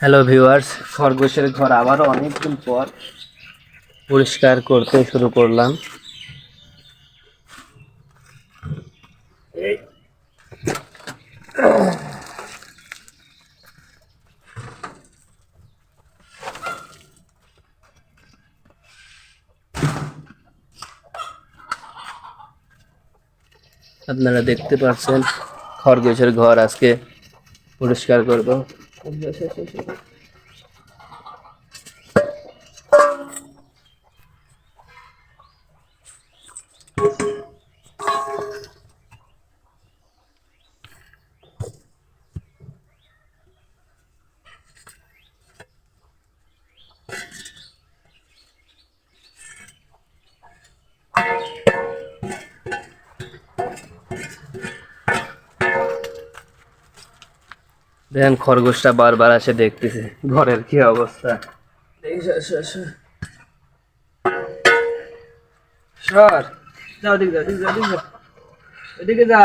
Hello viewers খরগোশের ঘর আবারও অনেকদিন পর পরিষ্কার করতে শুরু করলাম। আপনারা দেখতে পাচ্ছেন, খরগোশের ঘর আজকে পরিষ্কার করব। Yo sé, sí, sí. Thank you. দেখেন খরগোশটা বারবার আসে দেখতেছে। ঘরের কি অবস্থা? সর, যাও। সর। যাও দিক যা দিক যাও এদিকে যা।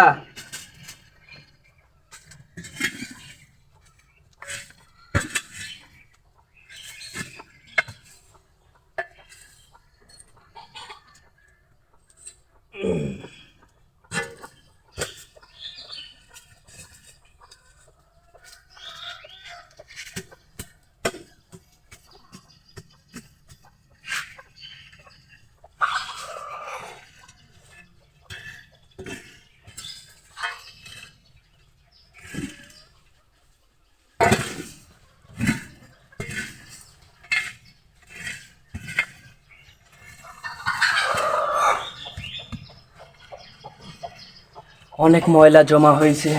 অনেক ময়লা জমা হয়েছে,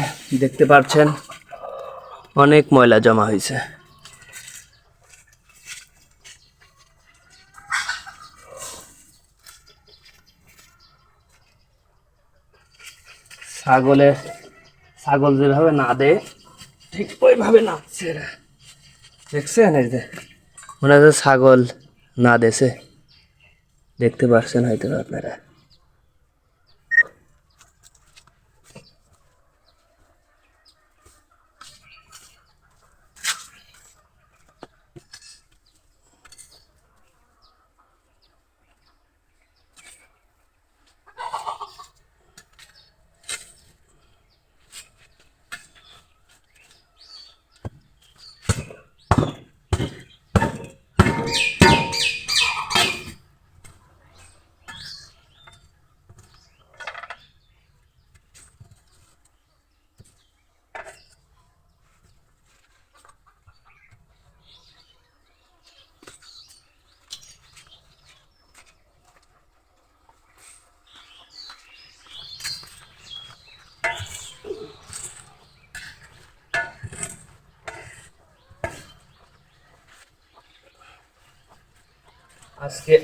দেখতে পাচ্ছেন অনেক ময়লা জমা হয়েছে। ছাগলে, ছাগল যেভাবে না দেয় ঠিক ওইভাবে এরা দেখছেন এই যে? মনে ছাগল না দেছে। দেখতে পাচ্ছেন হয়তো আপনারা। আজকে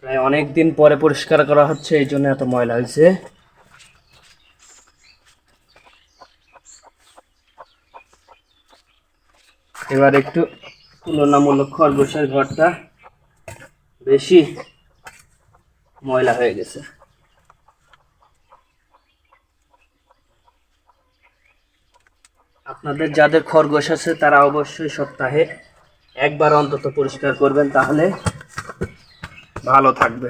প্রায় অনেক দিন পরে পরিষ্কার করা হচ্ছে, এই জন্য এত ময়লা হয়েছে। এবার একটু তুলনামূলক খরগোশের ঘরটা বেশি ময়লা হয়ে গেছে। আপনাদের যাদের খরগোশ আছে, তারা অবশ্যই সপ্তাহে একবার অন্তত পরিষ্কার করবেন তাহলে ভালো থাকবে।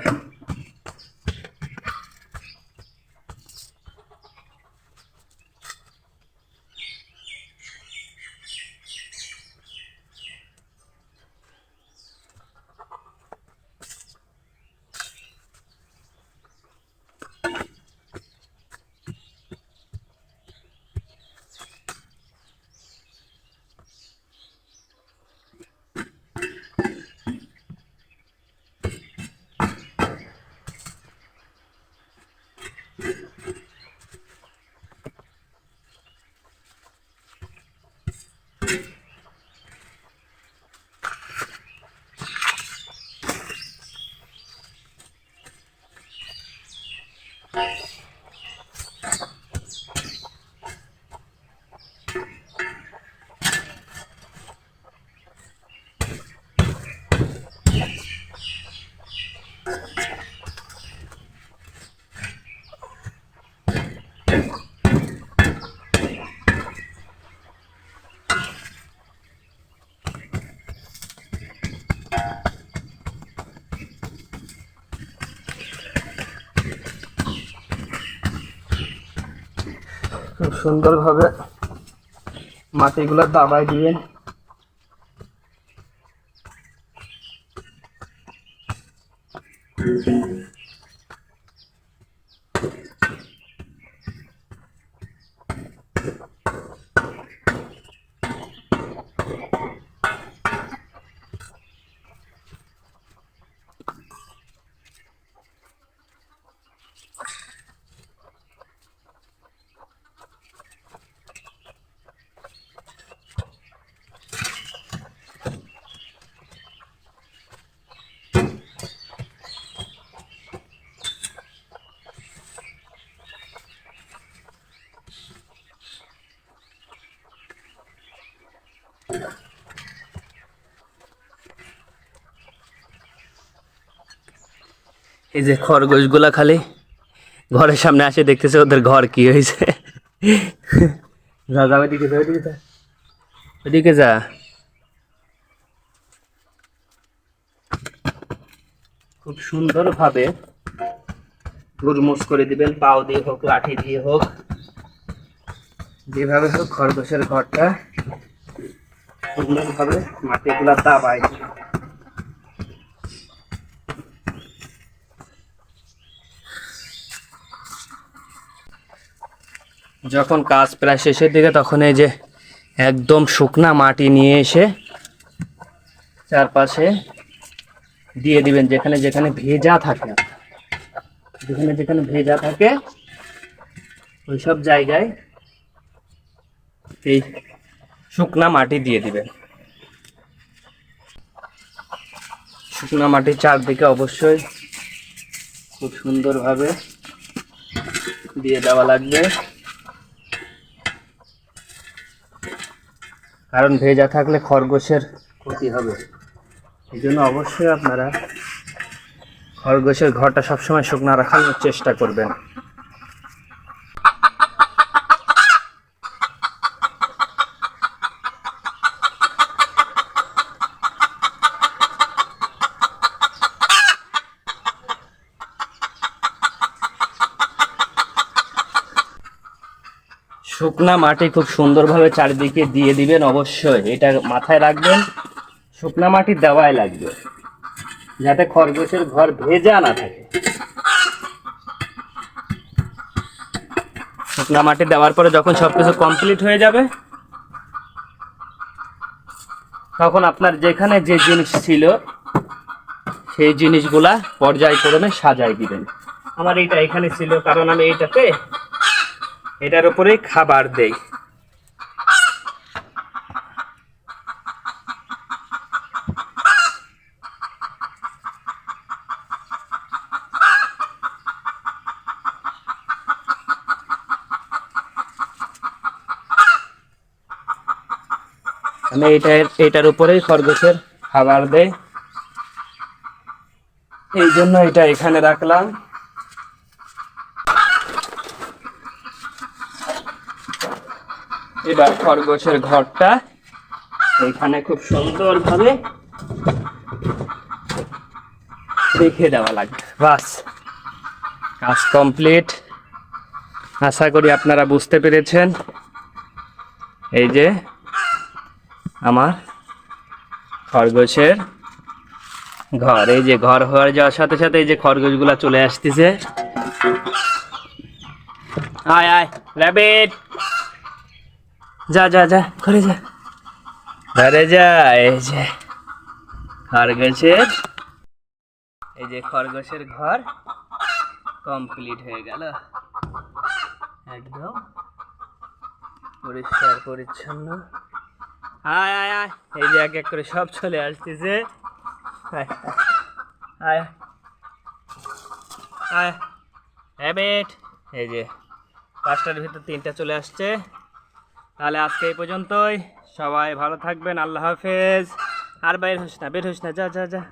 you সুন্দরভাবে মাটিগুলো দাবাই দিবেন এই যে খরগোশগুলা খালি ঘরের সামনে আসে দেখতেছে ওদের ঘর কি হয়েছে। যা যা ওইদিকে যা ওইদিকে যা। ওইদিকে যা। খুব সুন্দরভাবে গুরমুস করে দিবেন পাও দিয়ে হোক লাঠি দিয়ে হোক। যেভাবে হোক খরগোশের ঘরটা সুন্দরভাবে মাটিগুলা দাবায়। যখন কাজ প্রায় শেষের দিকে, তখন এই যে একদম শুকনা মাটি নিয়ে এসে চারপাশে দিয়ে দিবেন, যেখানে যেখানে ভেজা থাকে। যেখানে যেখানে ভেজা থাকে, ওই সব জায়গায় এই শুকনা মাটি দিয়ে দিবেন। শুকনা মাটির চারদিকে অবশ্যই খুব সুন্দরভাবে দিয়ে দেওয়া লাগবে। কারণ ভেজা থাকলে খরগোশের ক্ষতি হবে। এই জন্য অবশ্যই আপনারা খরগোশের ঘরটা সবসময় শুকনো রাখার চেষ্টা করবেন। শুকনা মাটি খুব সুন্দরভাবে চারিদিকে দিয়ে দিবেন অবশ্যই। এটা মাথায় রাখবেন। শুকনা মাটি দেওয়াই লাগবে। যাতে খরগোশের ঘর ভেজা না থাকে। শুকনা মাটি দেওয়ার পরে যখন সবকিছু কমপ্লিট হয়ে যাবে, তখন আপনার যেখানে যে জিনিস ছিল, সেই জিনিসগুলা পর্যায়ক্রমে সাজাই দিবেন। আমার এইটা এখানে ছিল, কারণ আমি এইটাতে এটার উপরে খাবার দেই। আমি এটার এটার উপরেই খরগোশের খাবার দেই। এই জন্য এটা এখানে রাখলাম। এবার খরগোশের ঘরটা এখানে খুব সুন্দরভাবে রেখে দেওয়া লাগবে। বাস, কাজ কমপ্লিট। আশা করি আপনারা বুঝতে পেরেছেন। এই যে আমার খরগোশের ঘর। এই যে ঘর হয়ে যাওয়ার সাথে সাথে এই যে খরগোশগুলা চলে আসতেছে। আয় আয় র্যাবিট যা যা যা, ঘরে যা। ঘরে যা, এই যে খরগোশের, এই যে খরগোশের ঘর কমপ্লিট হয়ে গেল। একদম পরিষ্কার, পরিচ্ছন্ন। আয় আয় আয়, এই যে এক এক করে সব চলে আসতেছে। আয় আয় আয় হ্যাবিট এই যে পাঁচটার ভিতর তিনটা চলে আসছে। তাহলে আজকে এই পর্যন্তই। সবাই ভালো থাকবেন, আল্লাহ হাফেজ। আর বাইর হোস না, বের হোস না, যা যা যা।